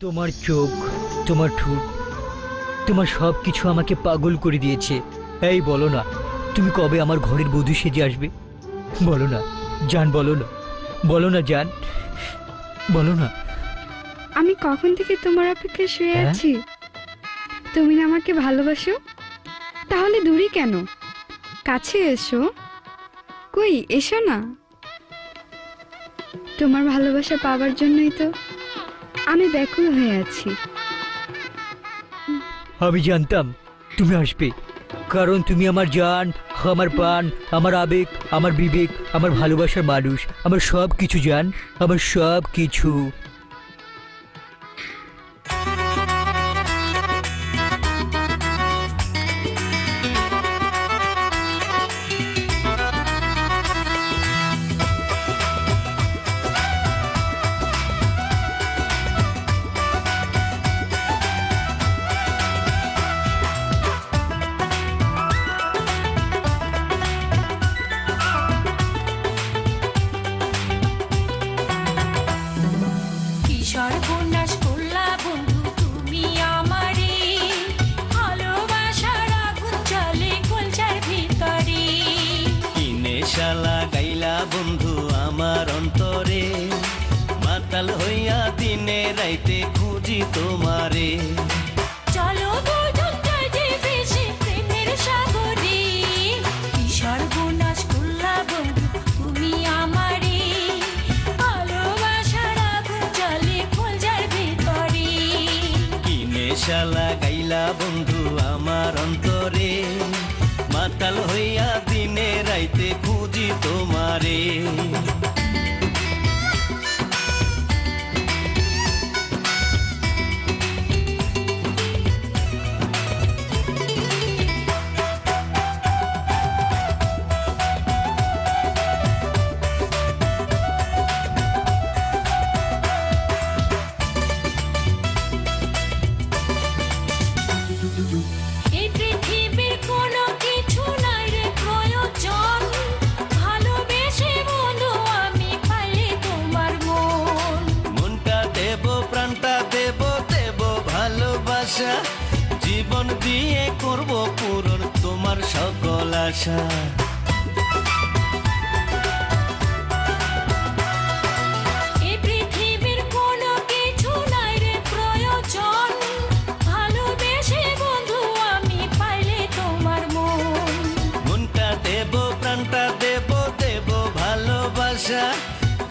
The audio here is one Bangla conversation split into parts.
তোমার চোখ তোমার ঠোঁট তোমার সব কিছু আমাকে পাগল করে দিয়েছে। এই বলো না তুমি কবে আমার ঘরের বধূ সেজে আসবে? বলো না জান বলো না বলো না জান বলো না। আমি কখন থেকে তোমার অপেক্ষায় শুয়ে হ্যাঁ? আছি? তুমি না আমাকে ভালোবাসো? তাহলে দূরে কেন? কাছে এসো। কই এসো না। তোমার ভালোবাসা পাওয়ার জন্যই তো আমি ব্যাকুল হয়ে আছি। আমি জানতাম তুমি আসবে, কারণ তুমি আমার জান, আমার প্রাণ, আমার আবেগ, আমার বিবেক, আমার ভালোবাসার মানুষ, আমার সব কিছু জান, আমার সব কিছু শালা গাইলা বন্ধু আমার অন্তরে। মাতাল হইয়া দিনে রাইতে খুঁজি তোমারে। চলো শালা গাইলা বন্ধু আমার অন্তরে। মাতাল হইয়া দিনে রাইতে খুঁজি তোমারে। ভালোবাসা জীবন দিয়ে করব পূরণ তোমার সকল আশা। এই পৃথিবীর কোনো কিছু নাই রে প্রয়োজন। বন্ধু আমি পাইলে তোমার মন। দেব প্রাণটা দেব দেব ভালোবাসা।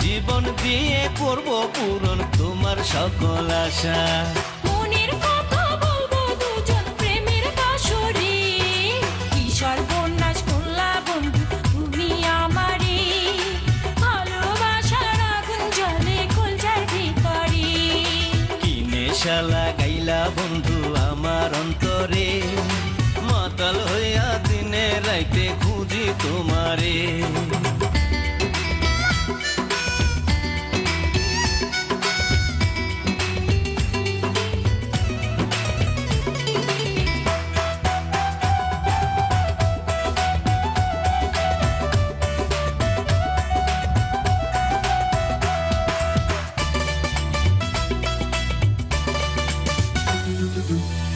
জীবন দিয়ে করব পূরণ তোমার সকল আশা। কিনে শালা গাইলা বন্ধু আমার অন্তরে। মাতাল হইয়া দিনে রাইতে খুঁজি তোমারে।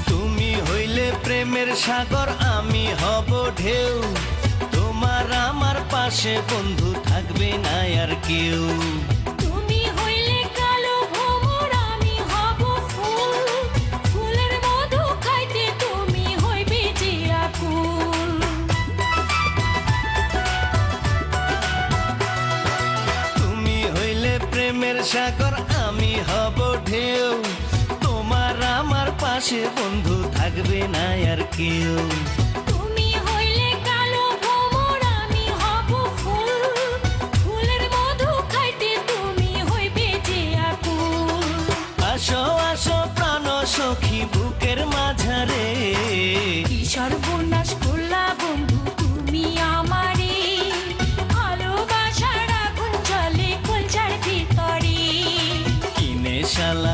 তুমি হইলে প্রেমের সাগর আমি হব ঢেউ। তোমার আমার পাশে বন্ধু থাকবে না আর কেউ। সাগর আমি হব ঢেউ। পাশে বন্ধু থাকবে না আর কেউ।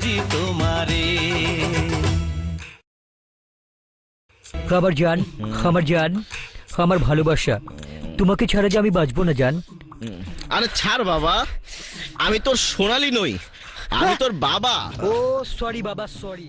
খুঁজি তোমারে। আমার জান আমার জান আমার ভালোবাসা। তোমাকে ছাড়া যে আমি বাঁচবো না জান। আরে ছাড় বাবা আমি তোর সোনালি নই আমি তোর বাবা। ও সরি বাবা সরি